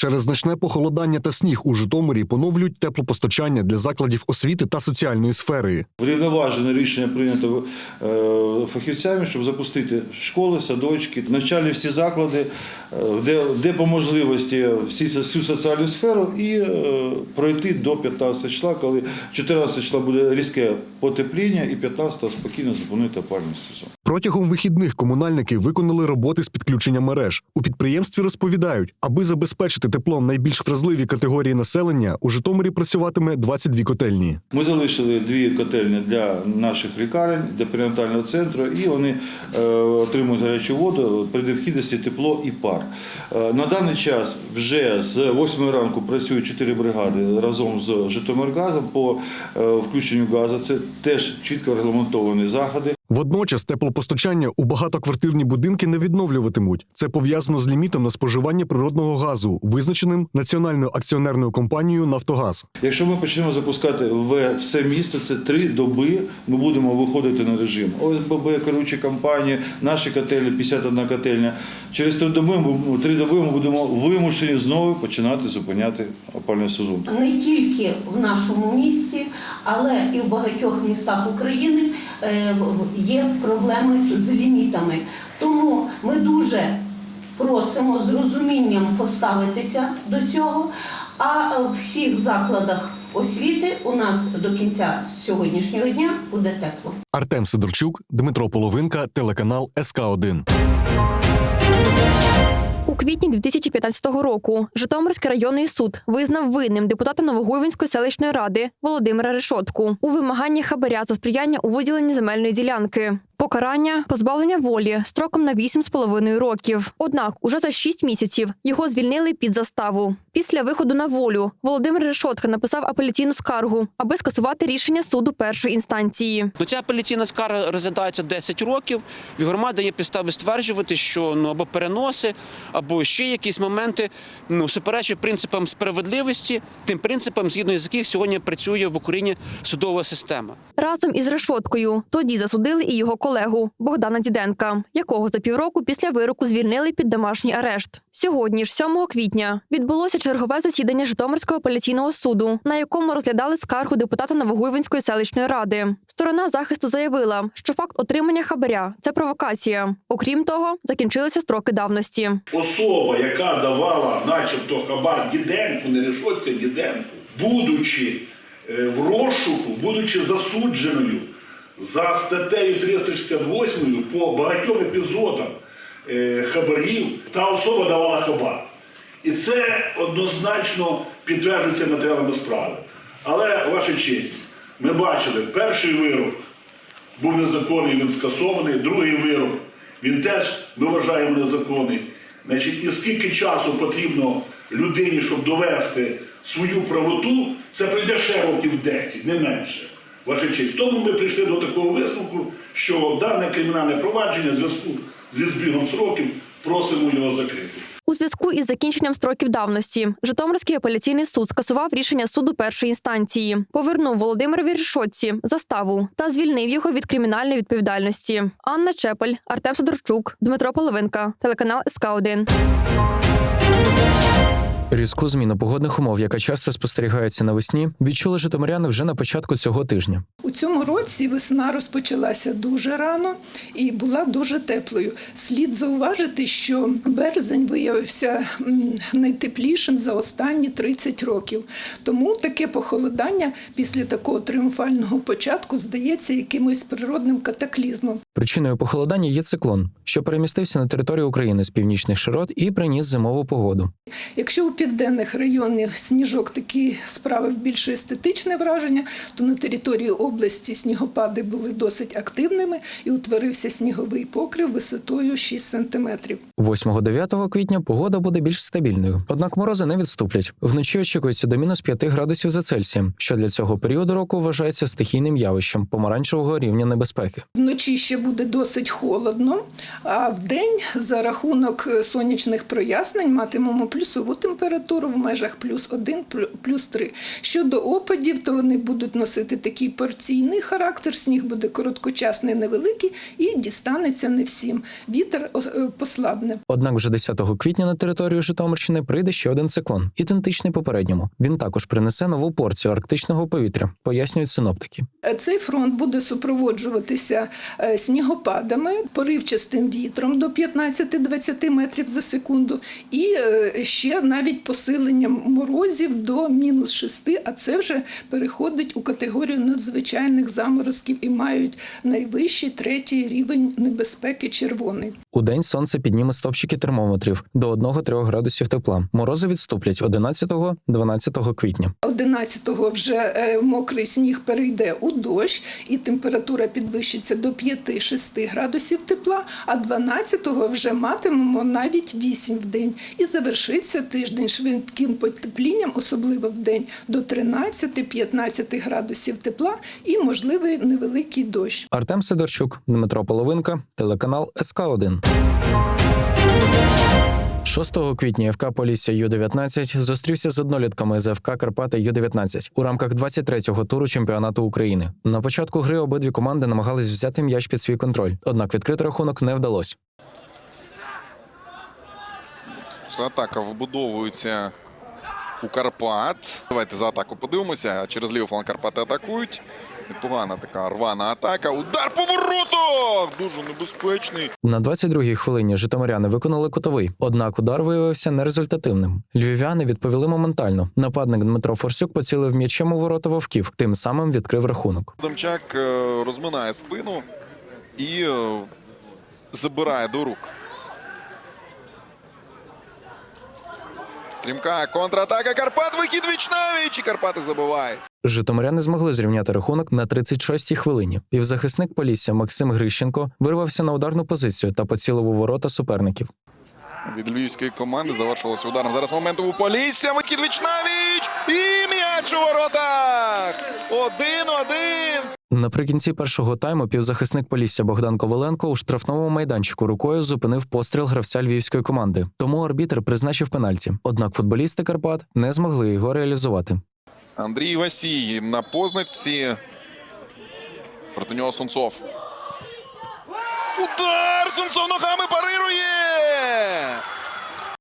Через значне похолодання та сніг у Житомирі поновлюють теплопостачання для закладів освіти та соціальної сфери. Врівноважене рішення прийнято е, фахівцями, щоб запустити школи, садочки, навчальні всі заклади, е, де, де по можливості всі, всю соціальну сферу і е, пройти до 15 числа, коли 14 числа буде різке потепління і 15 спокійно зупинити опалювальний сезон. Протягом вихідних комунальники виконали роботи з підключення мереж. У підприємстві розповідають, аби забезпечити теплом найбільш вразливі категорії населення, у Житомирі працюватиме 22 котельні. Ми залишили дві котельні для наших лікарень, для перинатального центру, і вони е, отримують гарячу воду при необхідності тепло і пар. Е, на даний час вже з 8 ранку працюють 4 бригади разом з Житомиргазом по е, включенню газу. Це теж чітко регламентовані заходи. Водночас теплопостачання у багатоквартирні будинки не відновлюватимуть. Це пов'язано з лімітом на споживання природного газу, визначеним національною акціонерною компанією Нафтогаз. Якщо ми почнемо запускати в все місто, це три доби. Ми будемо виходити на режим. ОСББ, керуючі компанії, наші котельні, 51 котельня. Через три доби ми три доби ми будемо вимушені знову починати зупиняти опальний сезон. не тільки в нашому місті, але і в багатьох містах України е, в- є проблеми з лімітами. Тому ми дуже просимо з розумінням поставитися до цього. А в всіх закладах освіти у нас до кінця сьогоднішнього дня буде тепло. Артем Сидорчук, Дмитро Половинка, телеканал СК 1 У квітні 2015 року Житомирський районний суд визнав винним депутата Новогуйвинської селищної ради Володимира Решотку у вимаганні хабаря за сприяння у виділенні земельної ділянки. Покарання позбавлення волі строком на 8,5 років. Однак, уже за 6 місяців його звільнили під заставу. Після виходу на волю Володимир Решотка написав апеляційну скаргу, аби скасувати рішення суду першої інстанції. Ну, ця апеляційна скарга розглядається 10 років. І громада є підстави стверджувати, що ну або переноси, або ще якісь моменти ну суперечать принципам справедливості, тим принципам, згідно з яких сьогодні працює в Україні судова система. Разом із решоткою тоді засудили і його колегу Богдана Діденка, якого за півроку після вироку звільнили під домашній арешт. Сьогодні ж, 7 квітня, відбулося чергове засідання Житомирського апеляційного суду, на якому розглядали скаргу депутата Новогуйвинської селищної ради. Сторона захисту заявила, що факт отримання хабаря це провокація. Окрім того, закінчилися строки давності. особа, яка давала, начебто, хабар Діденку, не решоться Діденку, будучи в розшуку, будучи засудженою за статтею 368 по багатьом епізодам е, хабарів, та особа давала хабар. І це однозначно підтверджується матеріалами справи. Але, ваша честь, ми бачили, перший вирок був незаконний, він скасований. Другий вирок, він теж, ми вважаємо, незаконний. Значить, і скільки часу потрібно людині, щоб довести свою правоту, це прийде ще років 10, не менше. Ваша честь. Тому ми прийшли до такого висновку, що дане кримінальне провадження в зв'язку зі збігом сроків просимо його закрити. У зв'язку із закінченням строків давності Житомирський апеляційний суд скасував рішення суду першої інстанції, повернув Володимирові Решотці заставу та звільнив його від кримінальної відповідальності. Анна Чепель, Артем Сидорчук, Дмитро Половинка, телеканал СК 1 Різку зміну погодних умов, яка часто спостерігається навесні, відчули житомиряни вже на початку цього тижня. У цьому році весна розпочалася дуже рано і була дуже теплою. Слід зауважити, що березень виявився найтеплішим за останні 30 років. Тому таке похолодання після такого тріумфального початку здається якимось природним катаклізмом. Причиною похолодання є циклон, що перемістився на територію України з північних широт і приніс зимову погоду. Якщо у південних районах сніжок такі справив більше естетичне враження, то на території області снігопади були досить активними і утворився сніговий покрив висотою 6 сантиметрів. 8-9 квітня погода буде більш стабільною, однак морози не відступлять. Вночі очікується до мінус 5 градусів за Цельсієм, що для цього періоду року вважається стихійним явищем помаранчевого рівня небезпеки. Вночі ще буде досить холодно, а вдень за рахунок сонячних прояснень матимемо плюсову температуру. Температуру в межах плюс 1, плюс 3. Щодо опадів, то вони будуть носити такий порційний характер, сніг буде короткочасний, невеликий і дістанеться не всім. Вітер е, послабне. Однак вже 10 квітня на територію Житомирщини прийде ще один циклон, ідентичний попередньому. Він також принесе нову порцію арктичного повітря, пояснюють синоптики. Е, Цей фронт буде супроводжуватися е, снігопадами, поривчастим вітром до 15-20 метрів за секунду, і ще навіть посиленням морозів до мінус 6, а це вже переходить у категорію надзвичайних заморозків і мають найвищий третій рівень небезпеки червоний. У день сонце підніме стопчики термометрів до 1-3 градусів тепла. Морози відступлять 11-12 квітня. 11-го вже е, мокрий сніг перейде у дощ, і температура підвищиться до 5-6 градусів тепла, а 12-го вже матимемо навіть 8 в день. І завершиться тиждень швидким потеплінням, особливо в день, до 13-15 градусів тепла і можливий невеликий дощ. Артем Сидорчук, Дмитро Половинка, телеканал СК 1 6 квітня ФК Полісся Ю-19 зустрівся з однолітками з ФК Карпати Ю-19 у рамках 23-го туру чемпіонату України. На початку гри обидві команди намагались взяти м'яч під свій контроль, однак відкрити рахунок не вдалося. Атака вибудовується у Карпат. Давайте за атаку подивимося. Через лівий фланг Карпати атакують. Непогана така рвана атака. Удар по воротах! Дуже небезпечний. На 22-й хвилині житомиряни виконали кутовий, однак удар виявився нерезультативним. Львів'яни відповіли моментально. Нападник Дмитро Форсюк поцілив м'ячем у ворота вовків, тим самим відкрив рахунок. Демчак е, розминає спину і е, забирає до рук. Стрімка контратака Карпат. Вихід віч навіч. І Карпати забивають. Житомиряни змогли зрівняти рахунок на 36-й хвилині. Півзахисник Полісся Максим Грищенко вирвався на ударну позицію та поцілив у ворота суперників. Від львівської команди завершилося ударом. Зараз момент у Полісся. Вихід віч навіч. І м'яч у воротах. Один-один. Наприкінці першого тайму півзахисник Полісся Богдан Коваленко у штрафному майданчику рукою зупинив постріл гравця львівської команди. Тому арбітр призначив пенальті. Однак футболісти Карпат не змогли його реалізувати. Андрій Васій на позначці. Проти нього Сунцов. Удар! Сунцов ногами парирує!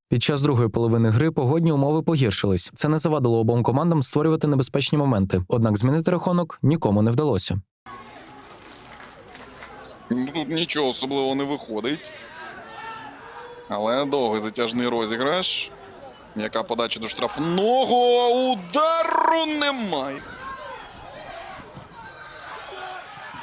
Під час другої половини гри погодні умови погіршились. Це не завадило обом командам створювати небезпечні моменти. Однак змінити рахунок нікому не вдалося. Тут нічого особливого не виходить. Але довгий затяжний розіграш. Яка подача до штрафного. Удару немає.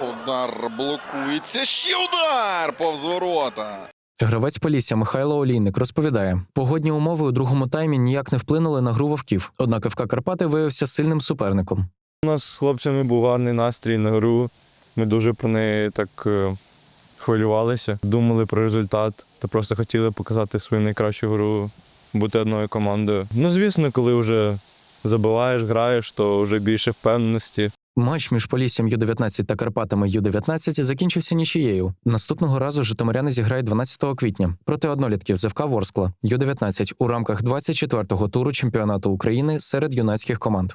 Удар блокується. Ще удар повз ворота. Гравець Полісся Михайло Олійник розповідає: погодні умови у другому таймі ніяк не вплинули на гру вовків. Однак ФК Карпати виявився сильним суперником. У нас з хлопцями був гарний настрій на гру. Ми дуже про неї так е, хвилювалися, думали про результат та просто хотіли показати свою найкращу гру, бути одною командою. Ну, звісно, коли вже забиваєш, граєш, то вже більше впевненості. Матч між Поліссям Ю-19 та Карпатами Ю-19 закінчився нічією. Наступного разу житомиряни зіграють 12 квітня проти однолітків ЗФК Ворскла Ю-19 у рамках 24-го туру чемпіонату України серед юнацьких команд.